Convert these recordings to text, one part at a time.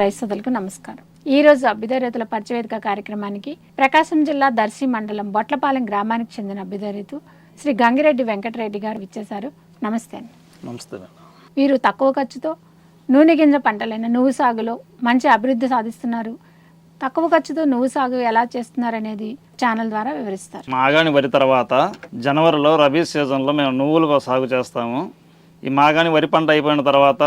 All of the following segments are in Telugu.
రైతులకు నమస్కారం. ఈ రోజు అభ్యుదయ రైతుల పరిచయవేదిక కార్యక్రమానికి ప్రకాశం జిల్లా దర్శి మండలం బొట్లపాలెం గ్రామానికి చెందిన అభ్యుదయ రైతు శ్రీ గంగిరెడ్డి వెంకటరెడ్డి గారు ఇచ్చేశారు నమస్తే అండి. నమస్తే వీరు తక్కువ ఖర్చుతో నూనె గింజ పంటలైన నువ్వు సాగులో మంచి అభివృద్ధి సాధిస్తున్నారు. తక్కువ ఖర్చుతో నువ్వు సాగు ఎలా చేస్తున్నారు అనేది ఛానల్ ద్వారా వివరిస్తారు. మాగాణి వరి తర్వాత జనవరిలో రబీ సీజన్లో మేము నువ్వులు సాగు చేస్తాము. ఈ మాగాణి వరి పంట అయిపోయిన తర్వాత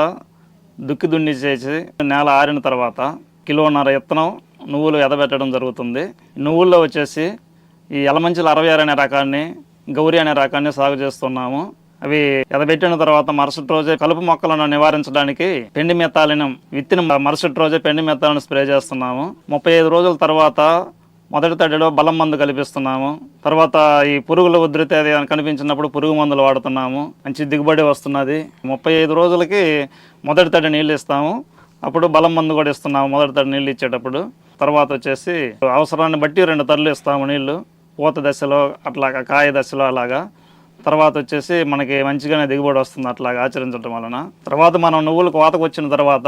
దుక్కి దున్ని చేసి నేల ఆరిన తర్వాత కిలోన్నర ఇత్తనం నువ్వులు ఎదబెట్టడం జరుగుతుంది. నువ్వుల్లో వచ్చేసి ఈ ఎలమంచిల అరవై ఆరు అనే రకాన్ని గౌరీ అనే రకాన్ని సాగు చేస్తున్నాము. అవి ఎదబెట్టిన తర్వాత మరుసటి రోజే కలుపు మొక్కలను నివారించడానికి పెండి మెత్తాలినం విత్తిన మరుసటి రోజే పెండి మెత్తాలను స్ప్రే చేస్తున్నాము. ముప్పై ఐదు రోజుల తర్వాత మొదటి తడిలో బలం మందు కల్పిస్తున్నాము. తర్వాత ఈ పురుగుల ఉధృతి అది కనిపించినప్పుడు పురుగు మందులు వాడుతున్నాము. మంచి దిగుబడి వస్తున్నది. ముప్పై ఐదు రోజులకి మొదటి తడి నీళ్ళు ఇస్తాము. అప్పుడు బలం మందు కూడా ఇస్తున్నాము మొదటి తడి నీళ్ళు ఇచ్చేటప్పుడు. తర్వాత వచ్చేసి అవసరాన్ని బట్టి రెండు తరలు ఇస్తాము నీళ్ళు. పూత దశలో అట్లాగా కాయ దశలో అలాగా. తర్వాత వచ్చేసి మనకి మంచిగానే దిగుబడి వస్తుంది అట్లాగా ఆచరించడం వలన. తర్వాత మనం నువ్వులు కోతకు వచ్చిన తర్వాత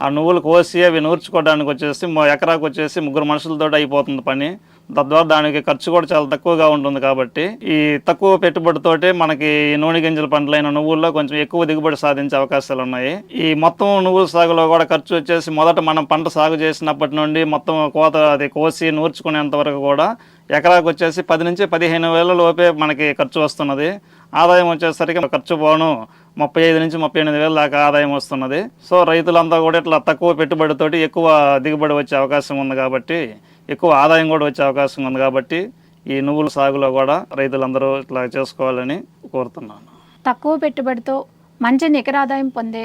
ఆ నువ్వులు కోసి అవి నూర్చుకోవడానికి వచ్చేసి ఎకరాకు వచ్చేసి ముగ్గురు మనుషులతో అయిపోతుంది పని. తద్వారా దానికి ఖర్చు కూడా చాలా తక్కువగా ఉంటుంది కాబట్టి ఈ తక్కువ పెట్టుబడితోటి మనకి నూనె గింజల పంటలైన నువ్వుల్లో కొంచెం ఎక్కువ దిగుబడి సాధించే అవకాశాలు ఉన్నాయి. ఈ మొత్తం నువ్వుల సాగులో కూడా ఖర్చు వచ్చేసి మొదట మనం పంట సాగు చేసినప్పటి నుండి మొత్తం కోత అది కోసి నూర్చుకునేంత వరకు కూడా ఎకరాకు వచ్చేసి పది నుంచి పదిహేను వేల లోపే మనకి ఖర్చు వస్తున్నది. ఆదాయం వచ్చేసరికి ఖర్చు పోను ముప్పై ఐదు నుంచి ముప్పై ఎనిమిది వేల దాకా ఆదాయం వస్తున్నది. సో రైతులంతా కూడా ఇట్లా తక్కువ పెట్టుబడితోటి ఎక్కువ దిగుబడి వచ్చే అవకాశం ఉంది కాబట్టి ఎక్కువ ఆదాయం కూడా వచ్చే అవకాశం ఉంది కాబట్టి ఈ నువ్వుల సాగులో కూడా రైతులందరూ ఇట్లా చేసుకోవాలని కోరుతున్నాను. తక్కువ పెట్టుబడితో మంచి నికర ఆదాయం పొందే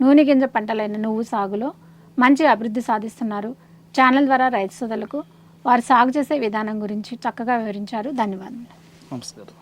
నూనె గింజ పంటలైన నువ్వు సాగులో మంచి అభివృద్ధి సాధిస్తున్నారు. ఛానల్ ద్వారా రైతు సోదరులకు వారు సాగు చేసే విధానం గురించి చక్కగా వివరించారు. ధన్యవాదాలు నమస్కారం.